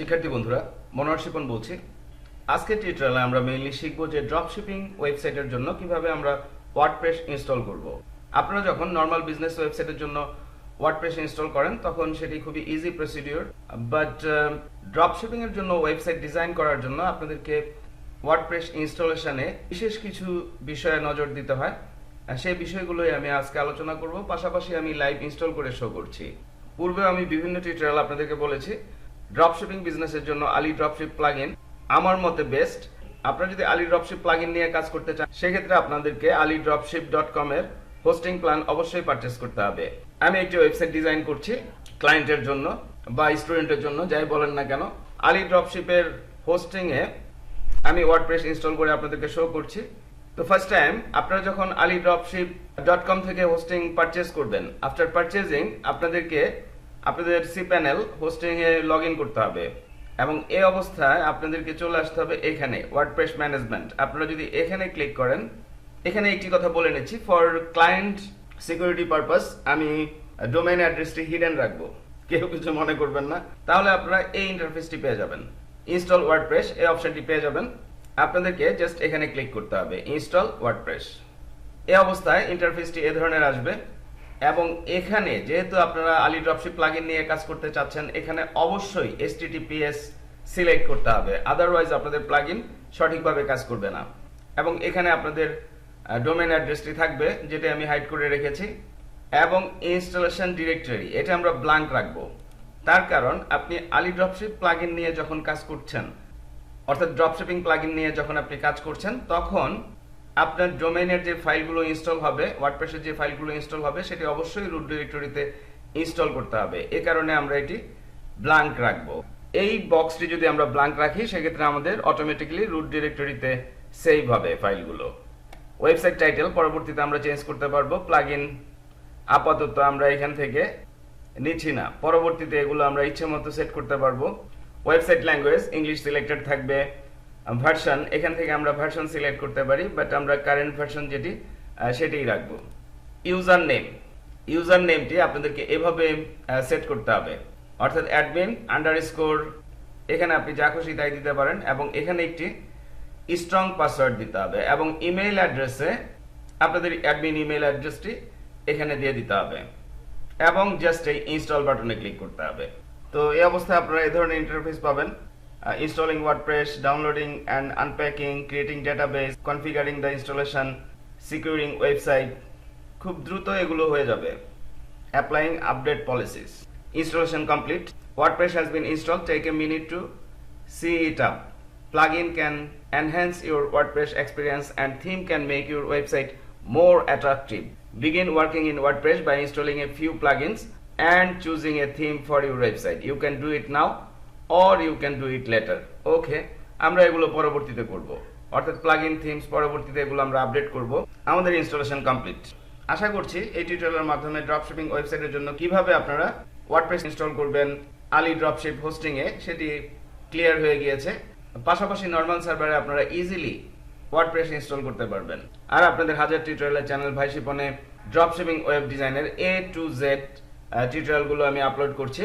শিক্ষার্থী বন্ধুরা শিপন বলছি। আজকের টিউটোরিয়ালে আমরা মেইনলি শিখব যে ড্রপ শিপিং ওয়েবসাইটের জন্য কীভাবে আমরা ওয়ার্ডপ্রেস ইনস্টল করব। আপনারা যখন নর্মাল বিজনেস ওয়েবসাইটের জন্য ওয়ার্ডপ্রেস ইনস্টল করেন, তখন সেটি খুবই easy procedure but drop shipping এর জন্য ওয়েবসাইট ডিজাইন করার জন্য আপনাদেরকে ওয়ার্ডপ্রেস ইনস্টলেশনে বিশেষ কিছু বিষয়ে নজর দিতে হয়। সেই বিষয়গুলোই আমি আজকে আলোচনা করব। পাশাপাশি আমি লাইভ ইনস্টল করে শো করছি। পূর্বে আমি বিভিন্ন টিউটোরিয়াল আপনাদেরকে বলেছি ড্রপশিপিং বিজনেসের জন্য আলি ড্রপশিপ প্লাগইন আমার মতে বেস্ট আপনারা যদি আলি ড্রপশিপ প্লাগইন নিয়ে কাজ করতে চান, সেক্ষেত্রে আপনাদেরকে আলি ড্রপশিপ ডট এর হোস্টিং প্ল্যান অবশ্যই পারচেস করতে হবে। আমি একটি ওয়েবসাইট ডিজাইন করছি ক্লায়েন্টের জন্য বা স্টুডেন্টের জন্য, যাই বলেন না কেন। আলি ড্রপশিপের হোস্টিং এ আমি ওয়ার্ডপ্রেস ইনস্টল করে আপনাদেরকে শো করছি। তো ফার্স্ট টাইম আপনারা যখন আলি ড্রপশিপ ডট কম থেকে হোস্টিং পারচেজ করবেন আফটার পারচেজিং আপনাদেরকে আপনাদের সি প্যানেল হোস্টিং এ লগ ইন করতে হবে এবং এই অবস্থায় আপনাদেরকে চলে আসতে হবে এখানে ওয়ার্ডপ্রেস ম্যানেজমেন্ট আপনারা যদি এখানে ক্লিক করেন, এখানে একটি কথা বলে নিচ্ছি ফর ক্লায়েন্ট সিকিউরিটি পারপাস আমি ডোমেইন অ্যাড্রেসটি হিডেন রাখব। কেউ কিছু মনে করবেন না। তাহলে আপনারা এই ইন্টারফেসটি পেয়ে যাবেন। ইনস্টল ওয়ার্ডপ্রেস এই অপশনটি পেয়ে যাবেন। আপনাদেরকে জাস্ট এখানে ক্লিক করতে হবে ইনস্টল ওয়ার্ডপ্রেস এই অবস্থায় ইন্টারফেসটি এ ধরনের আসবে। এবং এখানে যেহেতু আপনারা আলি ড্রপশিপ প্লাগইন নিয়ে কাজ করতে চাচ্ছেন, এখানে অবশ্যই এসটিটিপিএস সিলেক্ট করতে হবে। আদারওয়াইজ আপনাদের প্লাগইন সঠিকভাবে কাজ করবে না। এবং এখানে আপনাদের ডোমেন অ্যাড্রেসটি থাকবে, যেটা আমি হাইড করে রেখেছি। এবং ইনস্টলেশন ডিরেক্টরি এটা আমরা ব্ল্যাঙ্ক রাখব। তার কারণ, আপনি আলি ড্রপশিপ প্লাগইন নিয়ে যখন কাজ করছেন, অর্থাৎ ড্রপশিপিং প্লাগইন নিয়ে যখন আপনি কাজ করছেন, তখন আপনার ডোমেইনের যে ফাইলগুলো ইনস্টল হবে ওয়ার্ডপ্রেসের যে ফাইলগুলো ইনস্টল হবে, সেটি অবশ্যই রুট ডিরেক্টরিতে ইনস্টল করতে হবে। এ কারণে আমরা এটি ব্ল্যাঙ্ক রাখব। এই বক্সটি যদি আমরা ব্ল্যাঙ্ক রাখি, সেক্ষেত্রে আমাদের অটোমেটিক্যালি রুট ডিরেক্টরিতে সেভ হবে ফাইলগুলো। ওয়েবসাইট টাইটেল পরবর্তীতে আমরা চেঞ্জ করতে পারব প্লাগইন আপাতত আমরা এখান থেকে নিচ্ছি না। পরবর্তীতে এগুলো আমরা ইচ্ছে মতো সেট করতে পারব। ওয়েবসাইট ল্যাঙ্গুয়েজ ইংলিশ সিলেক্টেড থাকবে। ভার্সন এখান থেকে আমরা ভার্সন সিলেক্ট করতে পারি বাট আমরা কারেন্ট ভার্সন যেটি সেটিই রাখব। ইউজার নেম ইউজার নেমটি আপনাদেরকে এভাবে সেট করতে হবে। অর্থাৎ অ্যাডমিন আন্ডার স্কোর এখানে আপনি যা খুশি তাই দিতে পারেন, এবং এখানে একটি স্ট্রং পাসওয়ার্ড দিতে হবে, এবং ইমেইল অ্যাড্রেসে আপনাদের অ্যাডমিন ইমেইল অ্যাড্রেসটি এখানে দিয়ে দিতে হবে, এবং জাস্ট এই ইনস্টল বাটনে ক্লিক করতে হবে। তো এই অবস্থায় আপনারা এই ধরনের ইন্টারফেস পাবেন। Installing WordPress downloading and unpacking creating database configuring the installation securing website খুব দ্রুত এগুলো হয়ে যাবে applying update policies installation complete WordPress has been install take a minute to see it up. Plugin can enhance your WordPress experience and theme can make your website more attractive. Begin working in WordPress by installing a few plugins and choosing a theme for your website. You can do it now or you can do it later. Okay, আমরা এগুলো পরবর্তীতে করব। অর্থাৎ plugin themes পরবর্তীতে এগুলো আমরা update করব। আমাদের ইনস্টলেশন কমপ্লিট আশা করছি এই টিউটোরিয়ালের মাধ্যমে ড্রপশিপিং ওয়েবসাইটের জন্য কীভাবে আপনারা ওয়ার্ডপ্রেস ইনস্টল করবেন আলি ড্রপশিপ হোস্টিং এ সেটি ক্লিয়ার হয়ে গিয়েছে। পাশাপাশি নর্মাল সার্ভারে আপনারা ইজিলি ওয়ার্ডপ্রেস ইনস্টল করতে পারবেন। আর আপনাদের হাজার টিউটোরিয়ালের চ্যানেল ভাই শিপনে ড্রপশিপিং ওয়েব ডিজাইনের এ টু জেড টিউটোরিয়ালগুলো আমি আপলোড করছি।